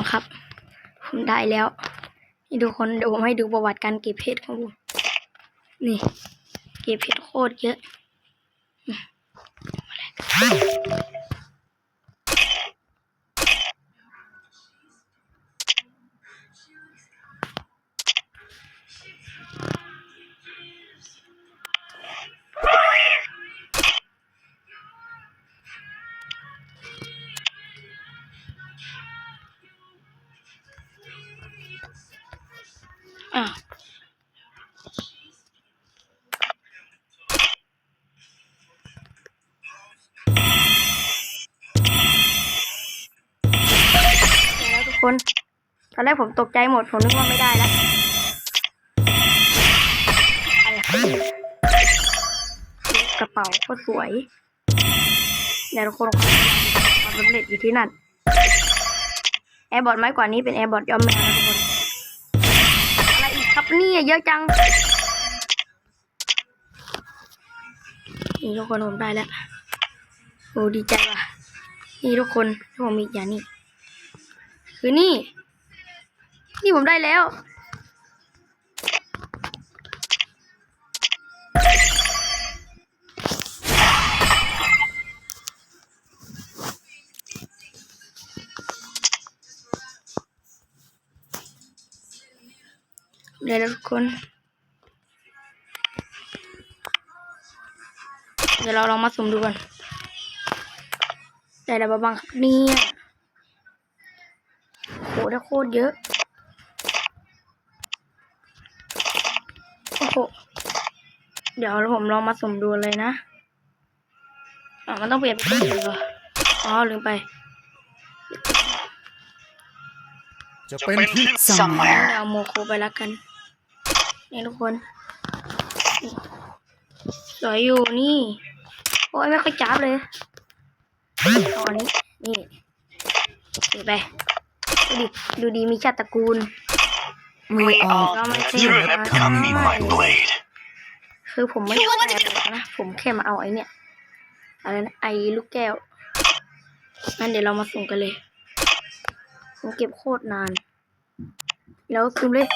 นะครับ ผมได้แล้วนี่ทุกคนเดี๋ยวผมให้ดูประวัติการเก็บเพชรของผมนี่ เก็บเพชรโคตรเยอะ อะเดี๋ยวแล้วทุกคน ตอนแรกผมตกใจหมด ผมนึกว่าไม่ได้แล้วอะกระเป๋าโคตรสวยเดี๋ยวทุกคนความสำเร็จอยู่ที่นั่น แอร์บอทไม้กว่านี้เป็นแอร์บอทยอมแมว เยเยอะจังนี่ทุกคนผมได้แล้วโอ้ดีใจว่ะ นี่ทุกคนที่ผมมีอย่างนี้คือนี่ นี่ผมได้แล้ว เดี๋ยวนะทุกคน เดี๋ยวเราลองมาสุ่มดูกันได้แล้วบ้างครับเนี่ยโหได้โคตรเยอะ โอ้โห เดี๋ยวผมลองมาสุ่มดูเลยนะอะมันต้องเปลี่ยนเป็นตัวเหรออ๋อลืมไป จะเป็นที่ somewhere. เอาโมโคไปแล้วกัน นี่ทุกคนนี่สวยอยู่นี่ โอ้ยไม่ค่อยจ้าบเลยเอาอันนี้ นี่ถือไป ดูดิ ดูดีมีชาติตระกูล We all แล้วมัน you เท่ have come in my blade. คือผมไม่ได้แปลอะไรนะ ผมแค่มาเอาไอ้เนี่ย อะไรนะ ไอ้ลูกแก้ว งั้นเดี๋ยวเรามาส่งกันเลย ผมเก็บโคตรนาน แล้วซูมเลย